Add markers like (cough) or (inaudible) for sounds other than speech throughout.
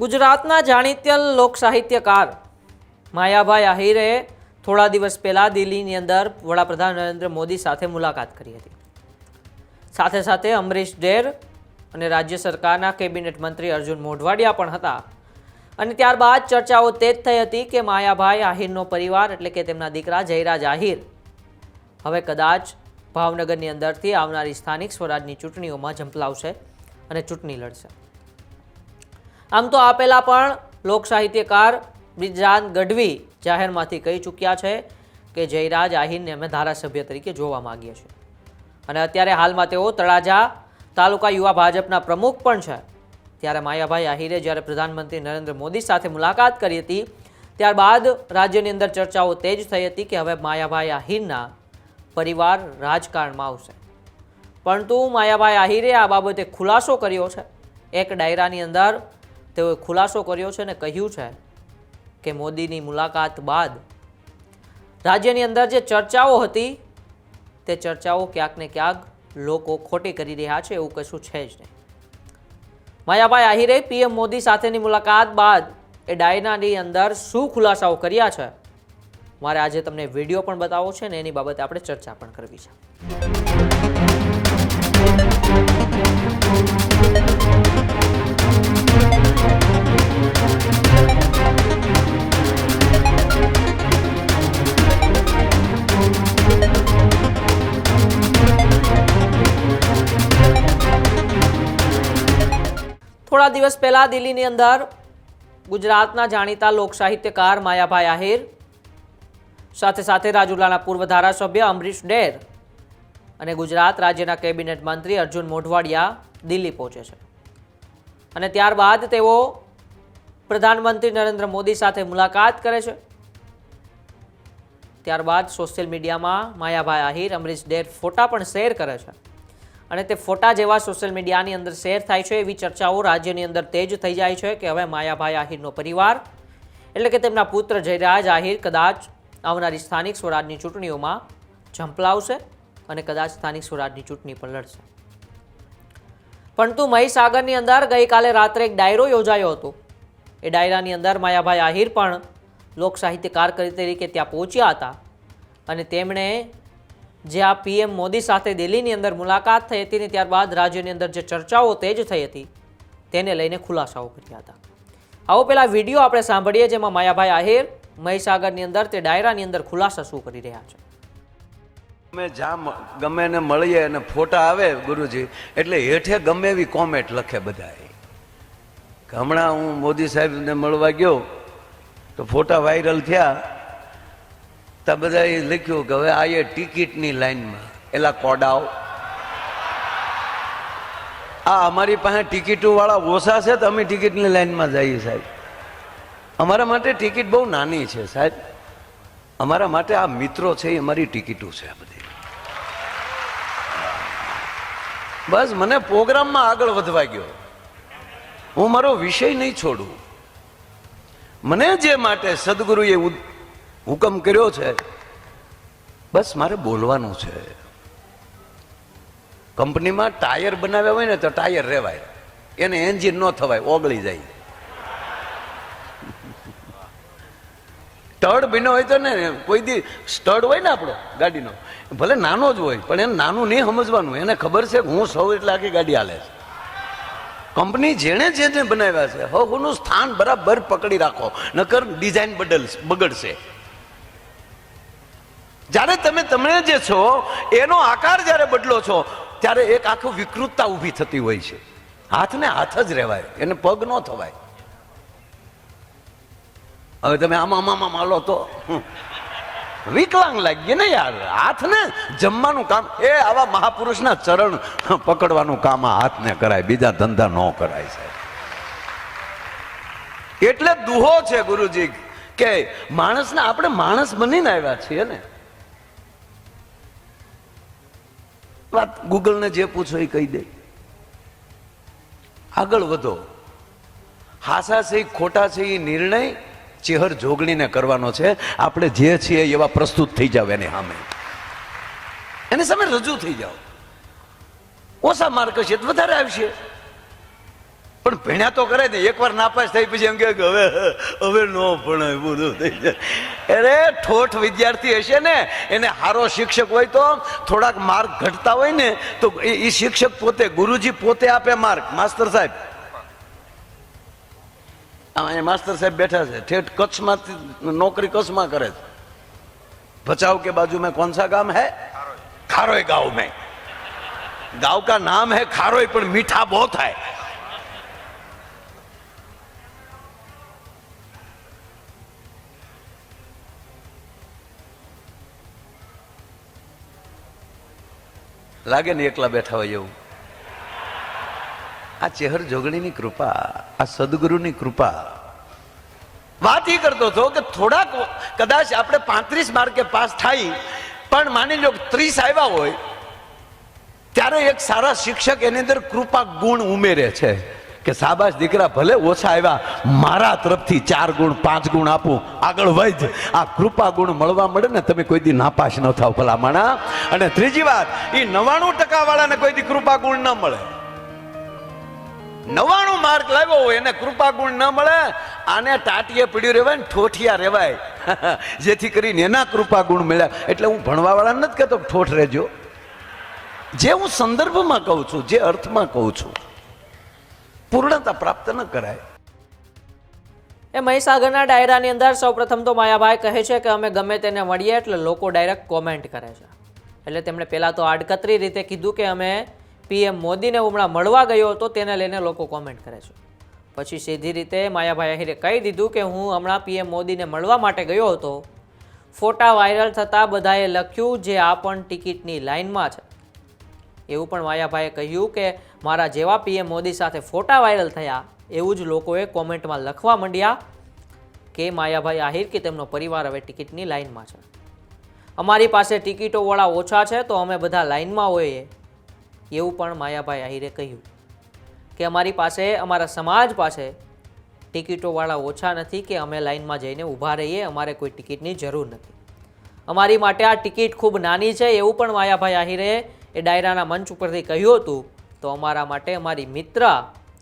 ગુજરાતના જાણીત્ય લોક સાહિત્યકાર માયાભાઈ આહિરે થોડા દિવસ પહેલાં દિલ્હીની અંદર વડાપ્રધાન નરેન્દ્ર મોદી સાથે મુલાકાત કરી હતી. સાથે સાથે અમરીશ ડેર અને રાજ્ય સરકારના કેબિનેટ મંત્રી અર્જુન મોઢવાડિયા પણ હતા. અને ત્યારબાદ ચર્ચાઓ તે જ થઈ હતી કે માયાભાઈ આહિરનો પરિવાર એટલે કે તેમના દીકરા જયરાજ આહિર હવે કદાચ ભાવનગરની અંદરથી આવનારી સ્થાનિક સ્વરાજની ચૂંટણીઓમાં ઝંપલાવશે અને ચૂંટણી લડશે. આમ તો આપેલા પણ લોક સાહિત્યકાર બ્રિજરાન ગઢવી જાહેરમાંથી કહી ચૂક્યા છે કે જયરાજ આહિરને અમે ધારાસભ્ય તરીકે જોવા માગીએ છીએ. અને અત્યારે હાલમાં તેઓ તળાજા તાલુકા યુવા ભાજપના પ્રમુખ પણ છે. ત્યારે માયાભાઈ આહિરે જ્યારે પ્રધાનમંત્રી નરેન્દ્ર મોદી સાથે મુલાકાત કરી હતી, ત્યારબાદ રાજ્યની અંદર ચર્ચાઓ તેજ થઈ હતી કે હવે માયાભાઈ આહિરના પરિવાર રાજકારણમાં આવશે. પરંતુ માયાભાઈ આહિરે આ બાબતે ખુલાસો કર્યો છે. એક ડાયરાની અંદર તેઓએ ખુલાસો કર્યો છે અને કહ્યું છે કે મોદીની મુલાકાત બાદ રાજ્યની અંદર જે ચર્ચાઓ હતી, તે ચર્ચાઓ ક્યાંક ને ક્યાંક લોકો ખોટી કરી રહ્યા છે એવું કશું છે જ નહીં. માયાભાઈ આહિરે પીએમ મોદી સાથેની મુલાકાત બાદ એ ડાયનાની અંદર શું ખુલાસાઓ કર્યા છે? મારે આજે તમને વીડિયો પણ બતાવવો છે ને એની બાબતે આપણે ચર્ચા પણ કરવી છે. થોડા દિવસ પહેલા દિલ્હીની અંદર ગુજરાતના જાણીતા લોક સાહિત્યકાર માયાભાઈ આહિર, સાથે સાથે રાજુલાના પૂર્વ ધારાસભ્ય અમરીશ ડેર અને ગુજરાત રાજ્યના કેબિનેટ મંત્રી અર્જુન મોઢવાડિયા દિલ્હી પહોંચે છે. અને ત્યારબાદ તેઓ પ્રધાનમંત્રી નરેન્દ્ર મોદી સાથે મુલાકાત કરે છે. ત્યારબાદ સોશિયલ મીડિયામાં માયાભાઈ આહિર, અમરીશ ડેર ફોટા પણ શેર કરે છે. અને તે ફોટા જેવા સોશિયલ મીડિયાની અંદર શેર થાય છે એવી ચર્ચાઓ રાજ્યની અંદર તેજ થઈ જાય છે કે હવે માયાભાઈ આહિરનો પરિવાર એટલે કે તેમના પુત્ર જયરાજ આહિર કદાચ આવનારી સ્થાનિક સ્વરાજની ચૂંટણીઓમાં ઝંપલાવશે અને કદાચ સ્થાનિક સ્વરાજની ચૂંટણી પણ લડશે. પરંતુ મહીસાગરની અંદર ગઈકાલે રાત્રે એક ડાયરો યોજાયો હતો. એ ડાયરાની અંદર માયાભાઈ આહિર પણ લોક સાહિત્યકાર તરીકે ત્યાં પહોંચ્યા હતા અને તેમણે જે આ પીએમ મોદી સાથે દિલ્હીની અંદર મુલાકાત થઈ હતી ને ત્યારબાદ રાજ્યની અંદર જે ચર્ચાઓ તેજ થઈ હતી, તેને લઈને ખુલાસાઓ કર્યા હતા. આવો પેલા વીડિયો આપણે સાંભળીએ જેમાં માયાભાઈ આહિર મહીસાગરની અંદર તે ડાયરાની અંદર ખુલાસા શું કરી રહ્યા છે. અમે જ્યાં ગમે એને મળીએ અને ફોટા આવે ગુરુજી, એટલે હેઠે ગમે એવી કોમેન્ટ લખે બધા હમણાં હું મોદી સાહેબને મળવા ગયો, તો ફોટા વાયરલ થયા તો બધાએ લખ્યું કે હવે આયે ટિકિટની લાઈનમાં. એલા કોડાઓ. આ અમારી પાસે ટિકિટો વાળા ઓછા છે તો અમે ટિકિટની લાઈનમાં જઈએ સાહેબ. અમારા માટે ટિકિટ બહુ નાની છે સાહેબ. અમારા માટે આ મિત્રો છે એ અમારી ટિકિટો છે આ બધી. બસ મને પ્રોગ્રામમાં આગળ વધવા ગયો. હું મારો વિષય નહીં છોડું. મને જે માટે સદગુરુએ હુકમ કર્યો છે. બસ મારે બોલવાનું છે. કંપનીમાં ટાયર બનાવ્યા હોય ને તો ટાયર રેવાય. એને એન્જિન ન થવાય, ઓગળી જાય. સ્ટડ બીનો હોય તો ને, કોઈ દી સ્ટડ હોય ને આપણો ગાડીનો, ભલે નાનો જ હોય, પણ એને નાનું નહીં સમજવાનું. એને ખબર છે કે હું સૌ એટલે આખી ગાડી હાલે છે. કંપની જેણે જેને બનાવ્યા છે, હું સ્થાન બરાબર પકડી રાખો, નકર ડિઝાઇન બદલ બગડશે. જ્યારે તમે તમે જે છો, એનો આકાર જ્યારે બદલો છો, ત્યારે એક આખું વિકૃતતા ઊભી થતી હોય છે. હાથને હાથ જ રહેવાય, એને પગ ન થવાય. હવે તમે આમાં આમાં માલો તો. વિકલાંગ લાગીએ ને યાર, હાથને જમવાનું કામ, એ આવા મહાપુરુષના ચરણ પકડવાનું કામ આ હાથને કરાય, બીજા ધંધા ન કરાય સાહેબ. એટલે દુહો છે ગુરુજી, કે માણસને આપણે માણસ બનીને આવ્યા છીએ ને વાત ગૂગલને જે પૂછો એ કહી દે. આગળ વધો. હાસા છે, ખોટા છે, એ નિર્ણય ચેહર જોગણીને કરવાનો છે. આપણે જે છીએ એવા પ્રસ્તુત થઈ જાવ એની સામે. એની સામે રજૂ થઈ જાઓ. ઓછા માર્ક હશે વધારે આવશે. પણ ભણ્યા તો કરે ને, એકવાર નાપાસ થઈ પછી એમ કે હવે હવે ન ભણાય, બધું થઈ જાય. અરે, ઠોઠ વિદ્યાર્થી હશે ને, એને સારો શિક્ષક હોય તો થોડાક માર્ક ઘટતા હોય ને, તો એ શિક્ષક પોતે, ગુરુજી પોતે આપે માર્ક. માસ્તર સાહેબ. માસ્તર સાહેબ બેઠા છે. ઠેઠ કચ્છમાં નોકરી કચ્છમાં કરે છે. ભચાઉ કે બાજુ મેં કોણ સા ગામ હે? ખારોય ગાંવ મેં. ગાંવ કા નામ હે ખારોય, પણ મીઠા બહુ થાય. લાગે ને એકલા બેઠા હોય એવું. આ ચેહર જોગણીની કૃપા, આ સદગુરુની કૃપા. વાત એ કરતો હતો કે થોડાક કદાચ આપણે પાંત્રીસ માર્કે પાસ થાય, પણ માની લો ત્રીસ આવ્યા હોય, ત્યારે એક સારા શિક્ષક એની અંદર કૃપા ગુણ ઉમેરે છે. કે સાબાશ દીકરા ભલે ઓછા આવ્યા, મારા તરફથી ચાર ગુણ, પાંચ ગુણ આપું. આગળ વધ. આ કૃપા ગુણ મળવા મળે ને તમે કોઈ દી નાપાસ ન થાવ ભલા માણા અને ત્રીજી વાત એ નવાણું ટકા વાળાને કોઈ દી કૃપા ગુણ ન મળે. નવાણું માર્ક લાવ્યો હોય એને કૃપા ગુણ ન મળે. આને ટાટીએ પીડ્યું રહેવાય ને ઠોઠિયા રહેવાય. (laughs) જેથી કરીને એના કૃપા ગુણ મળ્યા. એટલે હું ભણવા વાળા નથી કહેતો ઠોઠ રહેજો. જે હું સંદર્ભમાં કહું છું, જે અર્થમાં કહું છું પૂર્ણતા પ્રાપ્ત ન કરાય. એ મહીસાગરના ડાયરાની અંદર સૌપ્રથમ તો માયાભાઈ કહે છે કે અમે ગમે તેને મળીએ એટલે લોકો ડાયરેક્ટ કોમેન્ટ કરે છે. એટલે તેમણે પહેલાં તો આડકતરી રીતે કીધું કે અમે પીએમ મોદીને હમણાં મળવા ગયો હતો તેને લઈને લોકો કોમેન્ટ કરે છે. પછી સીધી રીતે માયાભાઈ આહિરે કહી દીધું કે હું હમણાં પીએમ મોદીને મળવા માટે ગયો હતો. ફોટા વાયરલ થતાં બધાએ લખ્યું, જે આ પણ ટિકિટની લાઇનમાં છે. એવું પણ માયાભાઈએ કહ્યું કે મારા જેવા પીએમ મોદી સાથે ફોટા વાયરલ થયા, એવું જ લોકોએ કોમેન્ટમાં લખવા માંડ્યા કે માયાભાઈ આહિર કે તેમનો પરિવાર હવે ટિકિટની લાઇનમાં છે. અમારી પાસે ટિકિટોવાળા ઓછા છે તો અમે બધા લાઇનમાં હોઈએ, એવું પણ માયાભાઈ આહિરે કહ્યું. કે અમારી પાસે, અમારા સમાજ પાસે ટિકિટોવાળા ઓછા નથી કે અમે લાઇનમાં જઈને ઊભા રહીએ, અમારે કોઈ ટિકિટની જરૂર નથી. અમારી માટે આ ટિકિટ ખૂબ નાની છે, એવું પણ માયાભાઈ આહિરે એ ડાયરાના મંચ ઉપરથી કહ્યું હતું, તો અમારા માટે અમારી મિત્ર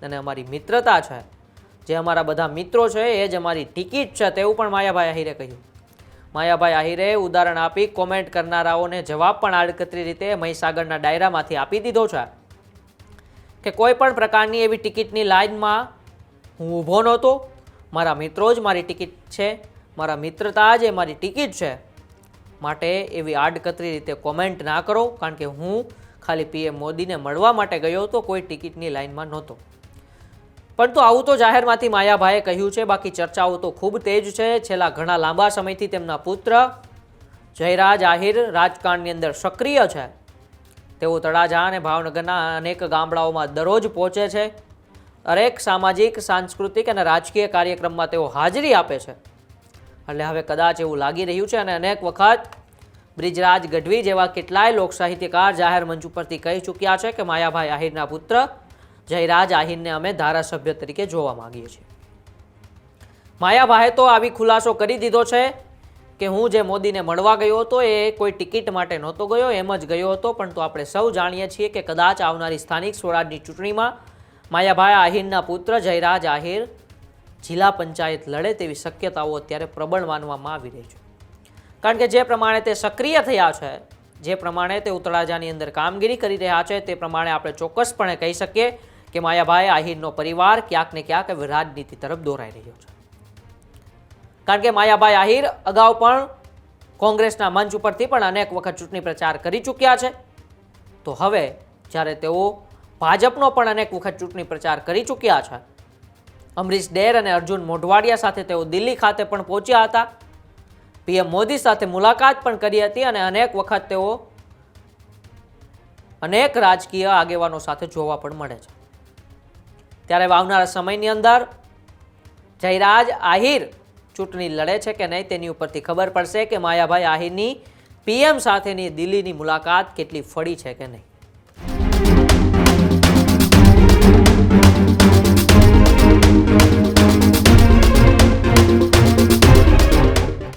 અને અમારી મિત્રતા છે. જે અમારા બધા મિત્રો છે, એ જ અમારી ટિકિટ છે. તેવું પણ માયાભાઈ આહિરે કહ્યું. માયાભાઈ આહિરે ઉદાહરણ આપી કોમેન્ટ કરનારાઓને જવાબ પણ આડકતરી રીતે મહીસાગરના ડાયરામાંથી આપી દીધો છે કે કોઈ પણ પ્રકારની એવી ટિકિટની લાઇનમાં હું ઊભો નહોતો. મારા મિત્રો જ મારી ટિકિટ છે, મારા મિત્રતા જ એ મારી ટિકિટ છે. માટે એવી આડકતરી રીતે કોમેન્ટ ના કરો, કારણ કે હું ખાલી પીએમ મોદીને મળવા માટે ગયો હતો, કોઈ ટિકિટની લાઇનમાં નહોતો. પરંતુ આવું તો જાહેરમાંથી માયાભાઈએ કહ્યું છે, બાકી ચર્ચાઓ તો ખૂબ તેજ છે. છેલ્લા ઘણા લાંબા સમયથી તેમના પુત્ર જયરાજ આહિર રાજકારણની અંદર સક્રિય છે. તેઓ તળાજા અને ભાવનગરના અનેક ગામડાઓમાં દરરોજ પહોંચે છે. દરેક સામાજિક, સાંસ્કૃતિક અને રાજકીય કાર્યક્રમમાં તેઓ હાજરી આપે છે. એટલે હવે કદાચ એવું લાગી રહ્યું છે અને અનેક વખત બ્રિજરાજ ગઢવી જેવા કેટલાય લોકસાહિત્યકાર જાહેર મંચ ઉપરથી કહી ચૂક્યા છે કે માયાભાઈ આહિરના પુત્ર જયરાજ આહિરને અમે ધારાસભ્ય તરીકે જોવા માંગીએ છીએ. માયાભાઈએ તો આવી ખુલાસો કરી દીધો છે કે હું જે મોદીને મળવા ગયો હતો એ કોઈ ટિકિટ માટે નહોતો ગયો, એમ જ ગયો હતો, પણ તો આપણે સૌ જાણીએ છીએ કે કદાચ આવનારી સ્થાનિક સ્વરાજની ચૂંટણીમાં માયાભાઈ આહિરના પુત્ર જયરાજ આહિર જિલ્લા પંચાયત લડે તેવી શક્યતાઓ અત્યારે પ્રબળ માનવામાં આવી રહી છે. કારણ કે જે પ્રમાણે તે સક્રિય થયા છે, જે પ્રમાણે તે ઉતળાજાની અંદર કામગીરી કરી રહ્યા છે, તે પ્રમાણે આપણે ચોક્કસપણે કહી શકીએ કે માયાભાઈ આહિરનો પરિવાર ક્યાંક ને ક્યાંક રાજનીતિ તરફ દોરાઈ રહ્યો છે. કારણ કે માયાભાઈ આહિર અગાઉ પણ કોંગ્રેસના મંચ ઉપરથી પણ અનેક વખત ચૂંટણી પ્રચાર કરી ચૂક્યા છે. તો હવે જ્યારે તેઓ ભાજપનો પણ અનેક વખત ચૂંટણી પ્રચાર કરી ચૂક્યા છે અમરીશ ડેર અને અર્જુન મોઢવાડિયા સાથે તેઓ દિલ્હી ખાતે પણ પહોંચ્યા હતા. પીએમ મોદી સાથે મુલાકાત પણ કરી હતી અને અનેક વખત તેઓ અનેક રાજકીય આગેવાનો સાથે જોવા પણ મળે છે. ત્યારે આવનારા સમયની અંદર જયરાજ આહિર ચૂંટણી લડે છે કે નહીં તેની ઉપરથી ખબર પડશે કે માયાભાઈ આહિરની પીએમ સાથેની દિલ્હીની મુલાકાત કેટલી ફળી છે કે નહીં.